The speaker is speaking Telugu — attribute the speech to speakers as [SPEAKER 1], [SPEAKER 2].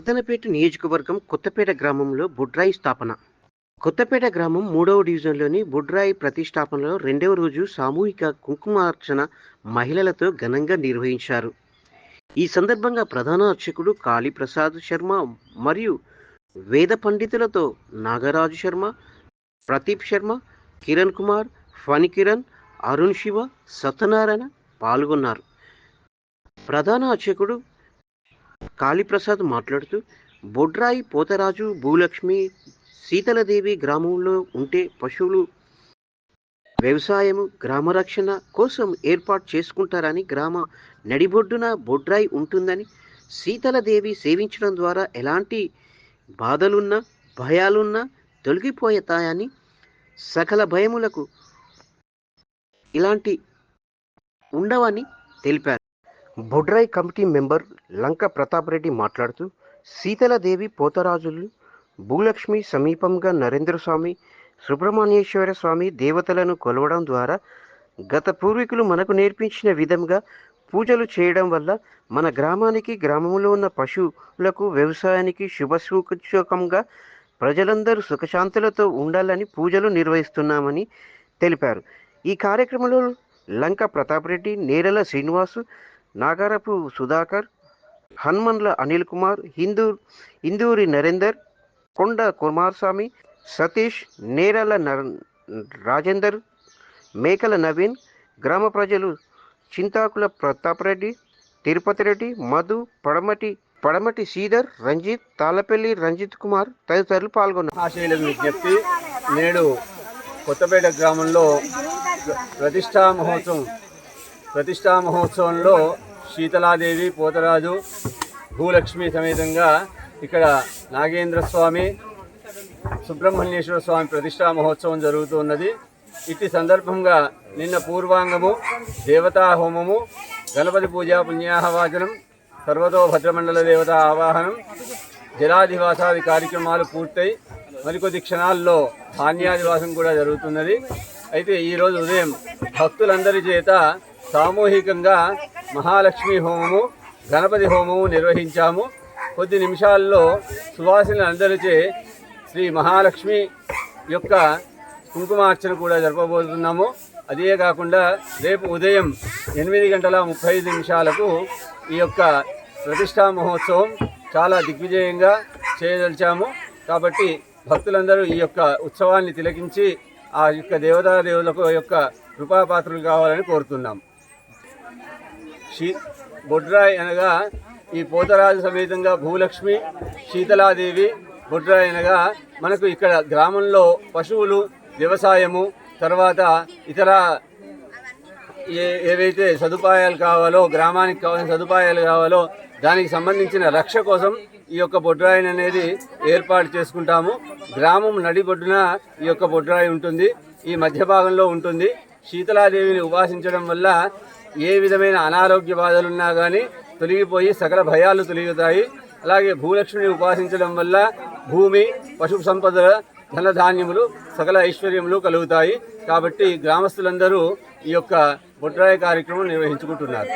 [SPEAKER 1] వర్ధనపేట నియోజకవర్గం కొత్తపేట గ్రామంలో బుడ్రాయి స్థాపన. కొత్తపేట గ్రామం మూడవ డివిజన్లోని బుడ్రాయి ప్రతిష్టాపనలో రెండవ రోజు సామూహిక కుంకుమార్చన మహిళలతో ఘనంగా నిర్వహించారు. ఈ సందర్భంగా ప్రధాన అర్చకుడు కాళీప్రసాద్ శర్మ మరియు వేద పండితులతో నాగరాజు శర్మ ప్రదీప్ శర్మ కిరణ్ కుమార్ ఫణి కిరణ్ అరుణ్ శివ సత్యనారాయణ పాల్గొన్నారు. ప్రధాన అర్చకుడు కాళీప్రసాద్ మాట్లాడుతూ బొడ్రాయి పోతరాజు భూలక్ష్మి శీతలదేవి గ్రామంలో ఉంటే పశువులు వ్యవసాయము గ్రామ రక్షణ కోసం ఏర్పాటు చేసుకుంటారని గ్రామ నడిబొడ్డున బొడ్రాయి ఉంటుందని శీతలదేవి సేవించడం ద్వారా ఎలాంటి బాధలున్నా భయాలున్నా తొలగిపోయతాయని సకల భయములకు ఇలాంటి ఉండవని తెలిపారు. బొడ్రాయి కమిటీ మెంబర్ లంక ప్రతాప్ రెడ్డి మాట్లాడుతూ సీతలదేవి పోతరాజులు భూలక్ష్మి సమీపంగా నరేంద్ర స్వామి సుబ్రహ్మణ్యేశ్వర స్వామి దేవతలను కొలవడం ద్వారా గత పూర్వీకులు మనకు నేర్పించిన విధంగా పూజలు చేయడం వల్ల మన గ్రామానికి గ్రామంలో ఉన్న పశువులకు వ్యవసాయానికి శుభసూచకంగా ప్రజలందరూ సుఖశాంతులతో ఉండాలని పూజలు నిర్వహిస్తున్నామని తెలిపారు. ఈ కార్యక్రమంలో లంక ప్రతాప్ రెడ్డి నేరల శ్రీనివాసు నాగారపు సుధాకర్ హనుమన్ల అనిల్ కుమార్ హిందూ ఇందూరి నరేందర్ కొండ కుమారస్వామి సతీష్ నేరల నర- రాజేందర్ మేకల నవీన్ గ్రామ ప్రజలు చింతాకుల ప్రతాప్ రెడ్డి తిరుపతి రెడ్డి మధు పడమటి పడమటి శ్రీధర్ రంజిత్ తాళపల్లి రంజిత్ కుమార్ తదితరులు పాల్గొన్నారు.
[SPEAKER 2] ఆశయులకు విజ్ఞప్తి నేడు కొత్తపేట గ్రామంలో ప్రతిష్టా మహోత్సవం ప్రతిష్టా మహోత్సవంలో శీతలాదేవి పోతరాజు భూలక్ష్మి సమేతంగా ఇక్కడ నాగేంద్ర స్వామి సుబ్రహ్మణ్యేశ్వర స్వామి ప్రతిష్టా మహోత్సవం జరుగుతున్నది ఇట్టి సందర్భంగా నిన్న పూర్వాంగము దేవతా హోమము గణపతి పూజా పుణ్యాహవాచనం సర్వతో భద్రమండల దేవతా ఆవాహనం జలాధివాసాది కార్యక్రమాలు పూర్తయి. మరికొద్ది క్షణాల్లో ధాన్యాదివాసం కూడా జరుగుతున్నది. అయితే ఈరోజు ఉదయం భక్తులందరి చేత సామూహికంగా మహాలక్ష్మి హోమము గణపతి హోమము నిర్వహించాము. కొద్ది నిమిషాల్లో సువాసినులందరిచే శ్రీ మహాలక్ష్మి యొక్క కుంకుమార్చన కూడా జరపబోతున్నాము. అదే కాకుండా రేపు ఉదయం ఎనిమిది గంటల ముప్పై ఐదు నిమిషాలకు ఈ యొక్క ప్రతిష్టా మహోత్సవం చాలా దిగ్విజయంగా చేయదలిచాము. కాబట్టి భక్తులందరూ ఈ యొక్క ఉత్సవాన్ని తిలకించి ఆ యొక్క దేవతాదేవులకు యొక్క కృపాపాత్రులు కావాలని కోరుతున్నాం. శీ బొడ్రాయి అనగా ఈ పోతరాజు సమేతంగా భూలక్ష్మి శీతలాదేవి బొడ్రాయి అనగా మనకు ఇక్కడ గ్రామంలో పశువులు వ్యవసాయము తర్వాత ఇతర ఏవైతే సదుపాయాలు కావాలో గ్రామానికి కావాల్సిన సదుపాయాలు కావాలో దానికి సంబంధించిన రక్ష కోసం ఈ యొక్క బొడ్రాయిని అనేది ఏర్పాటు చేసుకుంటాము. గ్రామం నడిబొడ్డున ఈ యొక్క బొడ్రాయి ఉంటుంది. ఈ మధ్య భాగంలో ఉంటుంది. శీతలాదేవిని ఉపాసించడం వల్ల ఏ విధమైన అనారోగ్య బాధలున్నా కానీ తొలగిపోయి సకల భయాలు తొలగుతాయి అలాగే భూలక్ష్మిని ఉపాసించడం వల్ల భూమి పశు సంపద ధనధాన్యములు సకల ఐశ్వర్యములు కలుగుతాయి. కాబట్టి గ్రామస్తులందరూ ఈ యొక్క బొడ్రాయి కార్యక్రమం నిర్వహించుకుంటున్నారు.